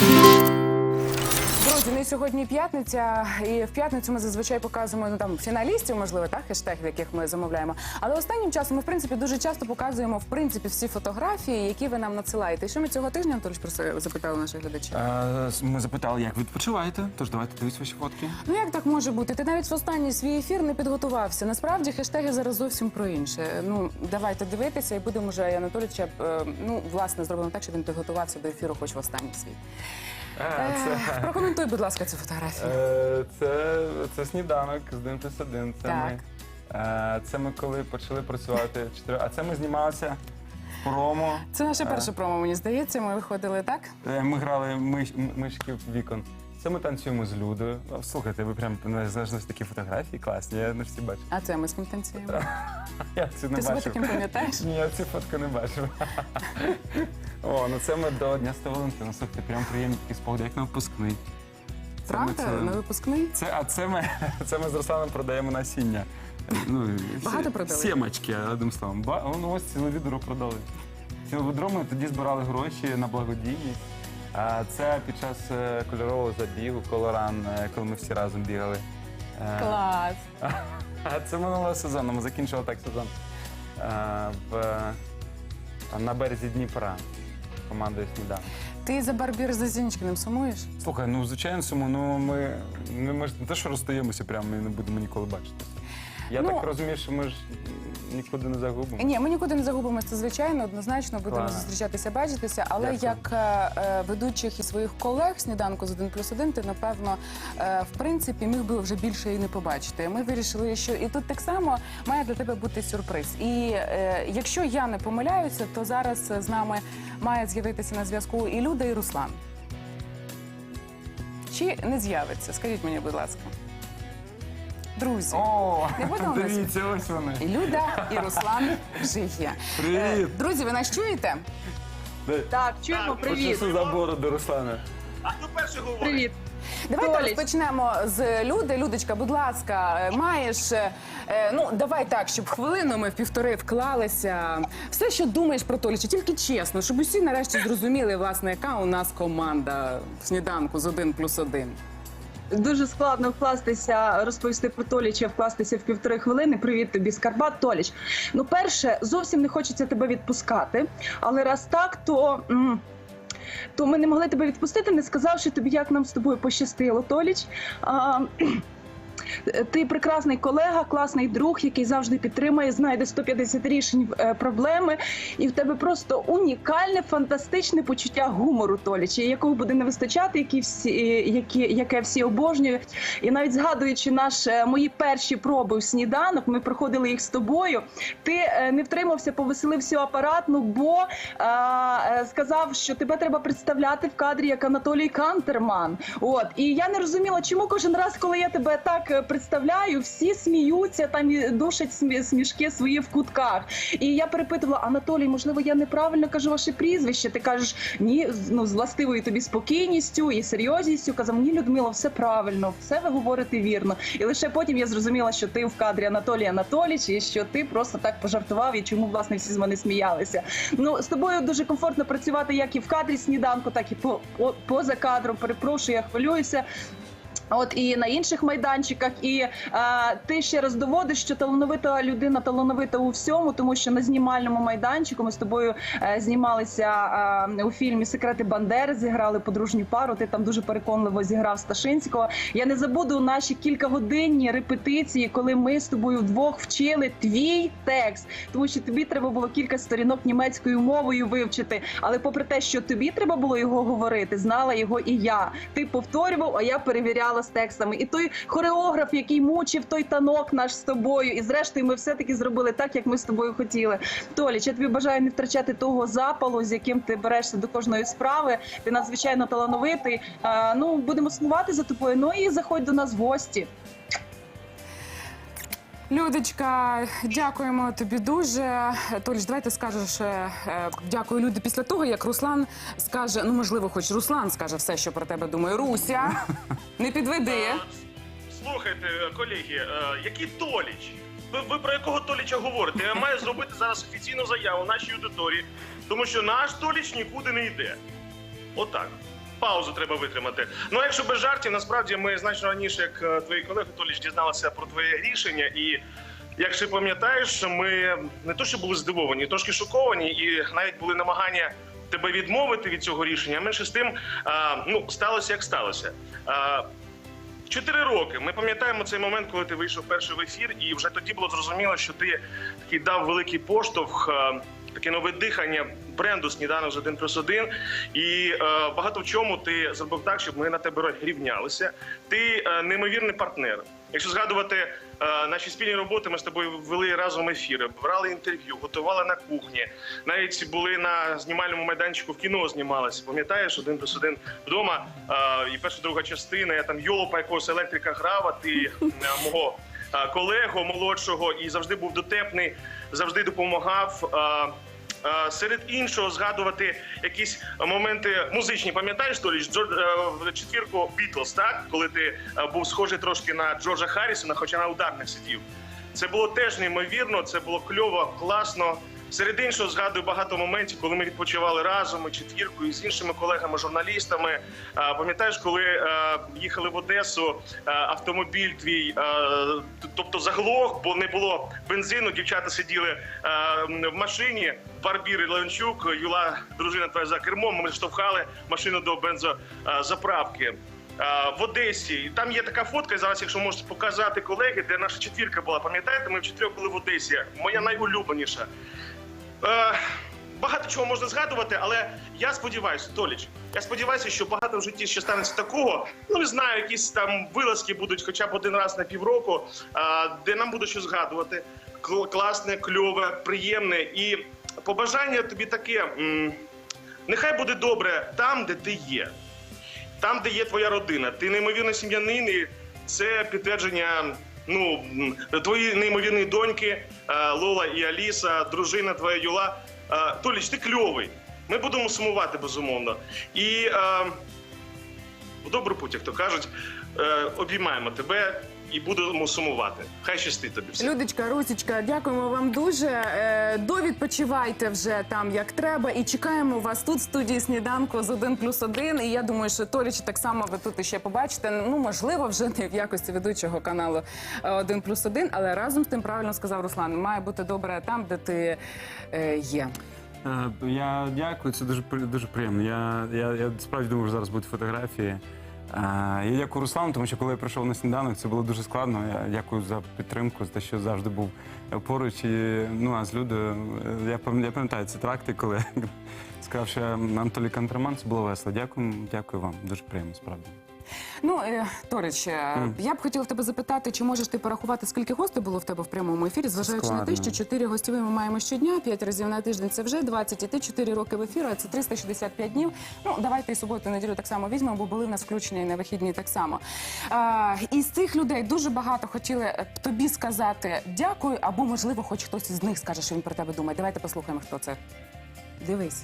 Thank you. Друзі, ну і сьогодні п'ятниця, і в п'ятницю ми зазвичай показуємо ну там фіналістів, можливо, так хештеги, яких ми замовляємо. Але останнім часом ми в принципі дуже часто показуємо в принципі всі фотографії, які ви нам надсилаєте. І що ми цього тижня Анатолій просто запитали наших глядачів? Е, Ми запитали, як відпочиваєте, тож давайте дивіться ваші фотки. Ну як так може бути? Ти навіть в останній свій ефір не підготувався. Насправді хештеги зараз зовсім про інше. Ну давайте дивитися, і будемо вже Анатолійовича, е, ну власне зробимо так, щоб він підготувався до ефіру, хоч в останній свій. Е, Прокоментуй, будь ласка, цю фотографію. Е, Це, це сніданок з 1 плюс один. Це Так. ми, е, це ми коли почали працювати чотири. А це ми знімалися в промо. Це наше перше промо, мені здається. Ми виходили так. Е, Ми грали миш, м- мишки в вікон. Це ми танцюємо з Людою. А, Слухайте, ви прям не знайшли такі фотографії класні, я не всі бачу. А це ми з ким танцюємо. Я цю не Ти себе бачив. таким пам'ятаєш? Ні, я цю фотку не бачив. О, ну це ми до Дня Святого Валентина. Слухайте, прям приємні такі спогади, як на випускний. Це ми Правда? це- На випускний? Це, а це ми, це ми з Русланом продаємо насіння. Ну, Багато сі- продали? Сімочки, одним словом. Ба, ну, ось ціле відро продали. Ціле відро ми тоді збирали гроші на благодійність. А це під час е, кольорового забігу, колоран, е, коли ми всі разом бігали. Е, Клас. А це минулого сезону. Ми закінчили так сезон в, на березі Дніпра командою Сніданок. Ти за Барбір Зазінчкиним сумуєш? Слухай, ну звичайно, суму, ну ми, ми, ми ж не те, що розстаємося прямо і не будемо ніколи бачитися. Я Ну- так розумію, що ми ж нікуди не загубимо. Ні, ми нікуди не загубимося, звичайно, однозначно будемо Клас. зустрічатися, бачитися. Але Дякую. як е, е, ведучих і своїх колег сніданку з 1 плюс 1, ти напевно е, в принципі міг би вже більше і не побачити. Ми вирішили, що і тут так само має для тебе бути сюрприз. І е, якщо я не помиляюся, то зараз з нами має з'явитися на зв'язку і Люда, і Руслан. Чи не з'явиться? Скажіть мені, будь ласка. Друзі, О, Не будемо ми дивіться, ось вони. і Люда, і Руслан вже є. Привіт. Е, Друзі, ви нас чуєте? Так, чуємо, привіт. Почув за бороду, Руслане. А хто перший говорить? Привіт. Давайте Толіч. розпочнемо з Люди. Людочка, будь ласка, е, маєш. е, е, Ну, давай так, щоб хвилину ми в півтори вклалися. Все, що думаєш про Толіча, тільки чесно, щоб усі нарешті зрозуміли, власне, яка у нас команда в сніданку з 1 плюс 1. Дуже складно вкластися, розповісти про Толіча, вкластися в півтори хвилини. Привіт тобі, Скарбат. Толіч. Ну, перше, зовсім не хочеться тебе відпускати, але раз так, то. То ми не могли тебе відпустити, не сказавши тобі, як нам з тобою пощастило, Толіч. А, ти прекрасний колега, класний друг, який завжди підтримує, знайде 150 рішень е, проблеми, і в тебе просто унікальне, фантастичне почуття гумору, Толіча, якого буде не вистачати, які всі, е, які, яке всі обожнюють. І навіть згадуючи наш е, мої перші проби в сніданок, ми проходили їх з тобою. Ти не втримався, повеселив всю апаратну, бо е, сказав, що тебе треба представляти в кадрі як Анатолій Кантерман. От і я не розуміла, чому кожен раз, коли я тебе так представляю, всі сміються там і душать смі- смішки свої в кутках. І я перепитувала Анатолій, можливо, я неправильно кажу ваше прізвище. Ти кажеш ні, ну з властивою тобі спокійністю і серйозністю. Казав, ні, Людмила, все правильно, все ви говорите вірно. І лише потім я зрозуміла, що ти в кадрі Анатолій Анатолійович, і що ти просто так пожартував, і чому власне всі з мене сміялися. Ну з тобою дуже комфортно працювати як і в кадрі сніданку, так і по- поза кадром. Перепрошую, я хвилююся. От і на інших майданчиках, і е, ти ще раз доводиш, що талановита людина талановита у всьому, тому що на знімальному майданчику ми з тобою е, знімалися е, у фільмі Секрети Бандери. Зіграли подружню пару. Ти там дуже переконливо зіграв Сташинського. Я не забуду наші кількагодинні репетиції, коли ми з тобою вдвох вчили твій текст, тому що тобі треба було кілька сторінок німецькою мовою вивчити. Але попри те, що тобі треба було його говорити, знала його і я. Ти повторював, а я перевіряла з текстами. І той хореограф, який мучив той танок наш з тобою, і зрештою ми все таки зробили так, як ми з тобою хотіли. Толіч, я тобі бажаю не втрачати того запалу, з яким ти берешся до кожної справи. Ти надзвичайно талановитий. Ну будемо сумувати за тобою. Ну і заходь до нас в гості. Людочка, дякуємо тобі дуже. Толіч, давай ти скажеш е, е, дякую люди після того, як Руслан скаже, ну можливо, хоч Руслан скаже все, що про тебе думає. Руся, не підведи. Слухайте, колеги, е, який Толіч? Ви, ви про якого Толіча говорите? Я маю зробити зараз офіційну заяву нашій аудиторії, тому що наш Толіч нікуди не йде. Отак. Паузу треба витримати. Ну якщо без жартів, насправді ми значно раніше, як е, твої колеги Толіч, дізналися про твоє рішення і. Якщо пам'ятаєш, ми не то, що були здивовані, трошки шоковані, і навіть були намагання тебе відмовити від цього рішення. Менше з тим, а, ну сталося як сталося. А, Чотири роки. Ми пам'ятаємо цей момент, коли ти вийшов перший в ефір, і вже тоді було зрозуміло, що ти такий дав великий поштовх, таке нове дихання бренду Сніданок з 1 плюс 1. І е, багато в чому ти зробив так, щоб ми на тебе рівнялися. Ти е, неймовірний партнер. Якщо згадувати е, наші спільні роботи, ми з тобою вели разом ефіри, брали інтерв'ю, готували на кухні. Навіть були на знімальному майданчику в кіно знімалися. Пам'ятаєш, один плюс один вдома. е, і перша друга частина. Я там йолопа якогось електрика грав, а ти е, мого е, колегу молодшого і завжди був дотепний, завжди допомагав. е, Е, Серед іншого згадувати якісь моменти музичні. Пам'ятаєш Толіч, Джор... в четвірку Бітлз, так коли ти е, був схожий трошки на Джорджа Харрісона, хоча на ударних сидів. Це було теж неймовірно, це було кльово, класно. Серед іншого згадую багато моментів, коли ми відпочивали разом і четвіркою з іншими колегами, журналістами. Е, Пам'ятаєш, коли е, їхали в Одесу, е, автомобіль твій, е, тобто заглох, бо не було бензину. Дівчата сиділи в машині. Барбір і Леончук, Юла, дружина твоя за кермом. Ми штовхали машину до бензозаправки. В Одесі там є така фотка. Зараз, якщо можете показати колеги, де наша четвірка була. Пам'ятаєте, ми вчетверо були в Одесі. Моя найулюбленіша. Е, Багато чого можна згадувати, але я сподіваюся, Толіч, я сподіваюся, що багато в житті ще станеться такого. Ну не знаю, якісь там вилазки будуть хоча б один раз на півроку, а, де нам буде що згадувати. Класне, кльове, приємне і побажання тобі таке. Нехай буде добре там, де ти є, там, де є твоя родина. Ти неймовірний сім'янин, і це підтвердження. Ну, твої неймовірні доньки е, Лола і Аліса, дружина твоя Юла. Е, Толіч, ти кльовий. Ми будемо сумувати безумовно. І е, в добру путь, як то кажуть, обіймаємо тебе і будемо сумувати. Хай щастить тобі все. Людочка, Русічка, дякуємо вам дуже. Е, Довідпочивайте вже там як треба. І чекаємо вас тут в студії сніданку з 1 плюс 1. І я думаю, що Толіч так само ви тут іще побачите. Ну, можливо, вже не в якості ведучого каналу е, 1 плюс 1, але разом з тим правильно сказав Руслан. Має бути добре там, де ти е, є. Е, Я дякую, це дуже при- дуже приємно. Я, я, я справді думаю, що зараз будуть фотографії. Я дякую Руслану, тому що коли я прийшов на сніданок, це було дуже складно. Я дякую за підтримку, за те, що завжди був поруч. І, ну, а з Людою, е, я пам- я пам'ятаю ці тракти, коли сказав, що Анатолій Кантраман, це було весело. Дякую, дякую вам. Дуже приємно, справді. Ну, е, Торич, е, я б хотіла тебе запитати, чи можеш ти порахувати, скільки гостей було в тебе в прямому ефірі, зважаючи на те, що 4 гостєві ми маємо щодня, 5 разів на тиждень це вже 20, і ти 4 роки в ефірі, а це 365 днів. Ну, давайте і суботу, і неділю так само візьмемо, бо були в нас включені і на вихідні так само. А, із цих людей дуже багато хотіли е, тобі сказати дякую, або, можливо, хоч хтось із них скаже, що він про тебе думає. Давайте послухаємо, хто це. Дивись.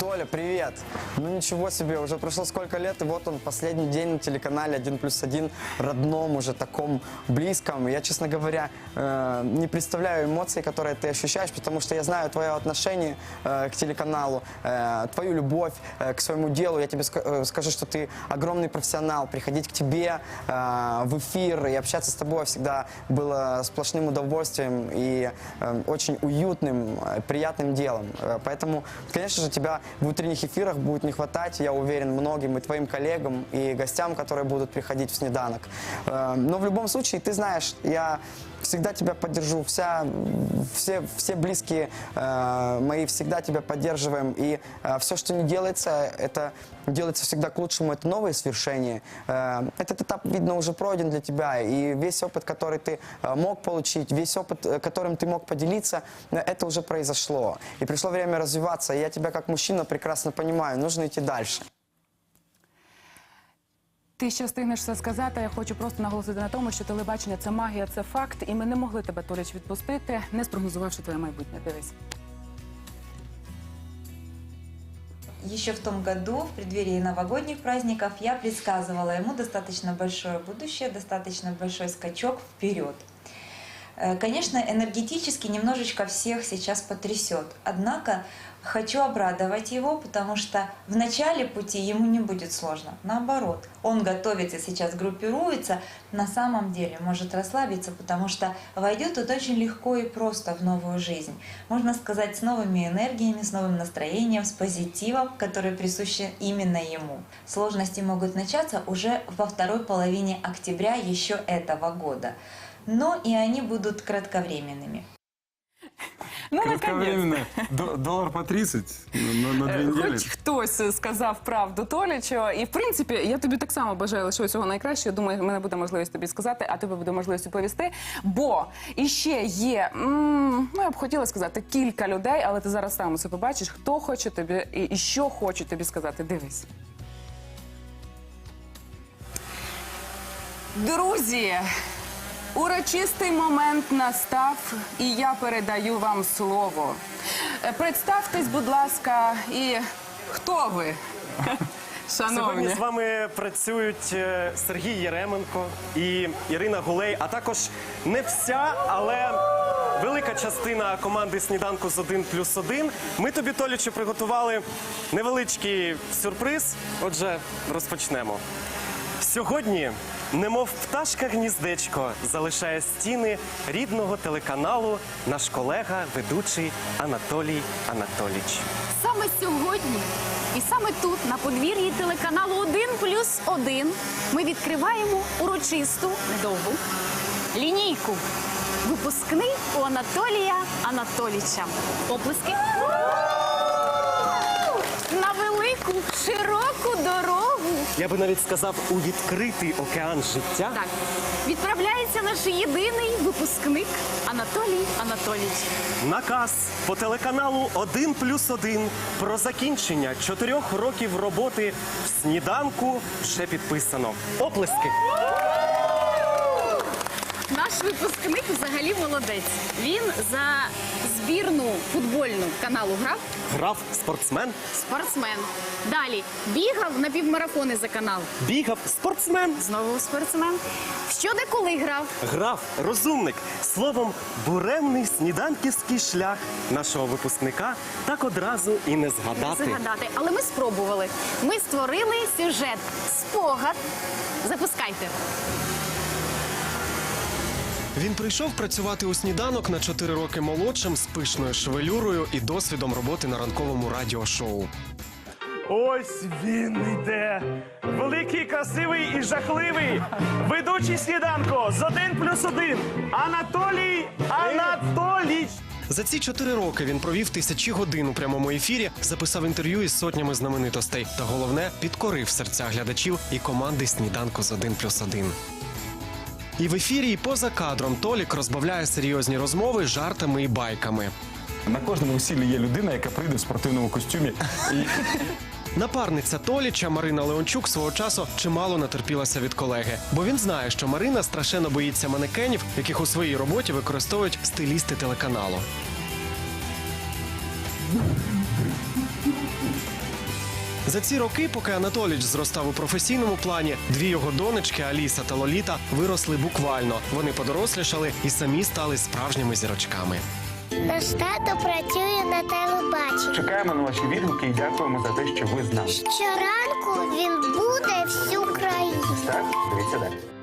Толя, привет! Ну ничего себе, уже прошло сколько лет, и вот он, последний день на телеканале 1 плюс 1, родном уже, таком близком. Я, честно говоря, э, не представляю эмоций, которые ты ощущаешь, потому что я знаю твое отношение э, к телеканалу, э, твою любовь э, к своему делу. Я тебе ска- э, скажу, что ты огромный профессионал. Приходить к тебе э, в эфир и общаться с тобой всегда было сплошным удовольствием и э, очень уютным, э, приятным делом. Э, Поэтому, конечно же, тебя в утренних эфирах будет не хватать, я уверен, многим и твоим коллегам, и гостям, которые будут приходить в снеданок. Э, Но в любом случае, ты знаешь, я всегда тебя поддержу, вся, все, все близкие э, мои всегда тебя поддерживаем, и все, что не делается, это делается всегда к лучшему, это новые свершения. Э, этот этап, видно, уже пройден для тебя, и весь опыт, который ты э, мог получить, весь опыт, э, которым ты мог поделиться, э, это уже произошло. И пришло время развиваться, и я тебя как мужчина прекрасно понимаю, нужно идти дальше. Ти ще встигнеш все сказати. Я хочу просто наголосити на тому, що телебачення це магія, це факт, і ми не могли тебе Толіч відпустити, не спрогнозувавши твоє майбутнє. Дивись. Еще в том году, в преддверии новогодних праздников, я предсказывала ему достаточно большое будущее, достаточно большой скачок вперед. Э, Конечно, энергетически немножечко всех сейчас потрясет. Однако хочу обрадовать его, потому что в начале пути ему не будет сложно. Наоборот, он готовится сейчас, группируется, на самом деле может расслабиться, потому что войдет тут очень легко и просто в новую жизнь. Можно сказать, с новыми энергиями, с новым настроением, с позитивом, который присущи именно ему. Сложности могут начаться уже во второй половине октября еще этого года. Но и они будут кратковременными. Ну. Кратковременно. До- Доллар по 30 на, на две Е, недели. Хоч хтось сказав правду Толічу. І в принципі, я тобі так само бажаю лише всього найкращого. Думаю, в мене буде можливість тобі сказати, а тобі буде можливість оповісти. Бо іще є, м, ну я б хотіла сказати, кілька людей, але ти зараз сам усе побачиш, хто хоче тобі і, і що хоче тобі сказати. Дивись. Друзі, урочистий момент настав, і я передаю вам слово. Е, Представтесь, будь ласка, і хто ви? Сьогодні з вами працюють е, Сергій Єременко і Ірина Гулей, а також не вся, але велика частина команди сніданку з 1 плюс 1. Ми тобі, Толічу, приготували невеличкий сюрприз. Отже, розпочнемо. Сьогодні, немов пташка гніздечко, залишає стіни рідного телеканалу наш колега, ведучий Анатолій Анатоліч. Саме сьогодні і саме тут, на подвір'ї телеканалу 1 плюс 1, ми відкриваємо урочисту недовгу лінійку. Випускний у Анатолія Анатоліча. Оплески. На велику широку дорогу. Я би навіть сказав у відкритий океан життя. Так, відправляється наш єдиний випускник Анатолій Анатолійович. Наказ по телеканалу 1 плюс 1 про закінчення чотирьох років роботи в сніданку вже підписано. Оплески. Наш випускник взагалі молодець. Він за збірну футбольну каналу грав Грав спортсмен, спортсмен. Далі бігав на півмарафони за канал. бігав спортсмен, Знову спортсмен. Що де коли грав? грав розумник. Словом, буремний сніданківський шлях нашого випускника так одразу і не згадати. Згадати. Але ми спробували. Ми створили сюжет. Спогад. Запускайте. Він прийшов працювати у сніданок на 4 роки молодшим з пишною шевелюрою і досвідом роботи на ранковому радіошоу. Ось він йде. Великий, красивий і жахливий. Ведучий сніданку з 1 плюс 1. Анатолій Анатоліч. За ці 4 роки він провів тисячі годин у прямому ефірі, записав інтерв'ю із сотнями знаменитостей. Та головне підкорив серця глядачів і команди сніданку з 1 плюс 1. І в ефірі, і поза кадром Толік розбавляє серйозні розмови жартами і байками. На кожному весіллі є людина, яка прийде в спортивному костюмі. І Напарниця Толіча Марина Леончук свого часу чимало натерпілася від колеги, бо він знає, що Марина страшенно боїться манекенів, яких у своїй роботі використовують стилісти телеканалу. За ці роки, поки Анатоліч зростав у професійному плані, дві його донечки Аліса та Лоліта виросли буквально. Вони подорослішали і самі стали справжніми зірочками. Наш тато працює на телебаченні. Чекаємо на ваші відгуки і дякуємо за те, що ви з нами. Щоранку він буде всю країну. Так, дивіться далі.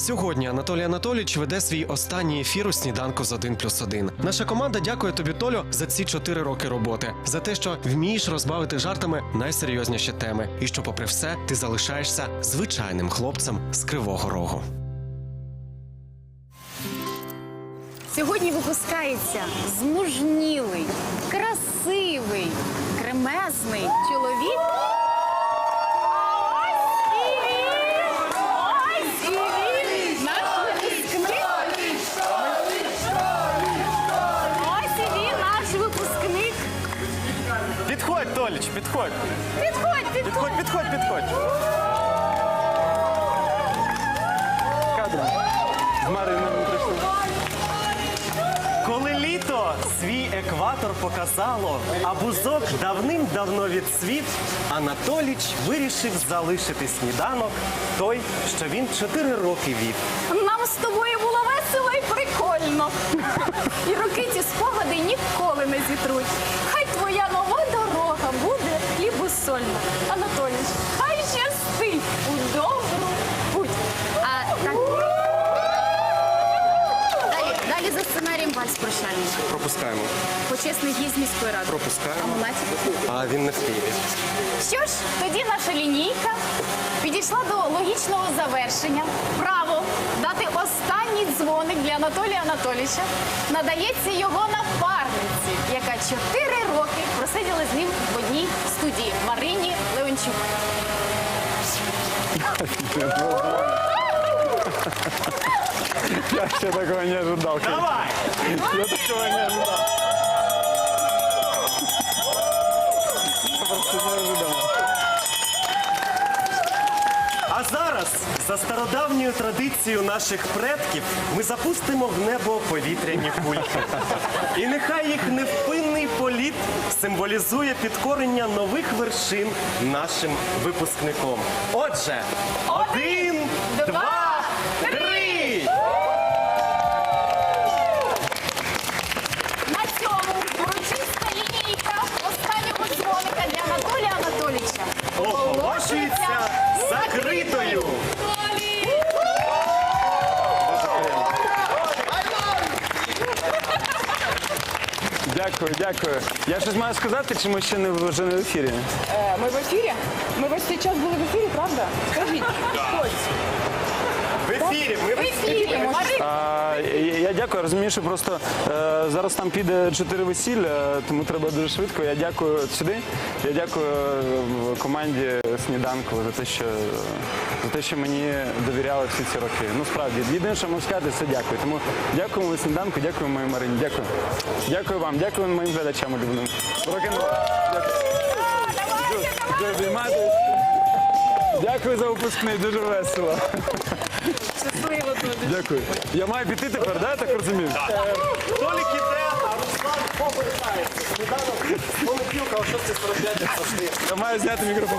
Сьогодні Анатолій Анатолійович веде свій останній ефір у сніданку з 1 плюс 1. Наша команда дякує тобі, Толю, за ці 4 роки роботи, за те, що вмієш розбавити жартами найсерйозніші теми, і що, попри все, ти залишаєшся звичайним хлопцем з Кривого Рогу. Сьогодні випускається змужнілий, красивий, кремезний чоловік. Підходь. Підходь, підходь! Підходь, підходь, підходь. Кадром. З Мариною прийшли. Коли літо свій екватор показало, а бузок давним-давно відцвів, Анатоліч вирішив залишити сніданок той, що він чотири роки вів. Нам з тобою було весело і прикольно. І роки ці спогади ніколи не зітруть. Хлібосольна. Анатолій, хай щастить у добру путь. А так. Далі, далі за сценарієм вальс прощальний. Пропускаємо. Почесний гість міської ради. Пропускаємо. А А він не в Що ж, тоді наша лінійка підійшла до логічного завершення. Право дати останній дзвоник для Анатолія Анатолійовича надається його напарниці, яка чотири роки просиділа з ним в одній студії Марині Леончук. Я ще такого не ожидав. Давай! Я такого не ожидав. Я просто не ожидав. Зараз, за стародавньою традицією наших предків, ми запустимо в небо повітряні кульки. І нехай їх невпинний політ символізує підкорення нових вершин нашим випускником. Отже, один, два, Дякую, дякую. Я щось маю сказати, чи ми ще не вже не в ефірі? Е, Ми в ефірі? Ми весь цей час були в ефірі, правда? Скажіть, хтось. В ефірі. Ми в в ефірі. Марина А, я, я дякую, розумію, що просто е, зараз там піде чотири весілля, тому треба дуже швидко. Я дякую сюди. Я дякую е, команді сніданку за те, що за те, що мені довіряли всі ці роки. Ну справді, єдине, що можу сказати, це дякую. Тому дякуємо сніданку, дякую моїй Марині. Дякую. Дякую вам, дякую моїм глядачам улюбленим. Рок-н-рол. Дякую. Дуже обійматись. Дякую за випускний, дуже весело. Щасливо тут. Дякую. Я маю піти тепер, да, я так розумію? Толік іде, а Руслан повертається. Недавно понеділка о 6.45 завжди. Я маю зняти мікрофон.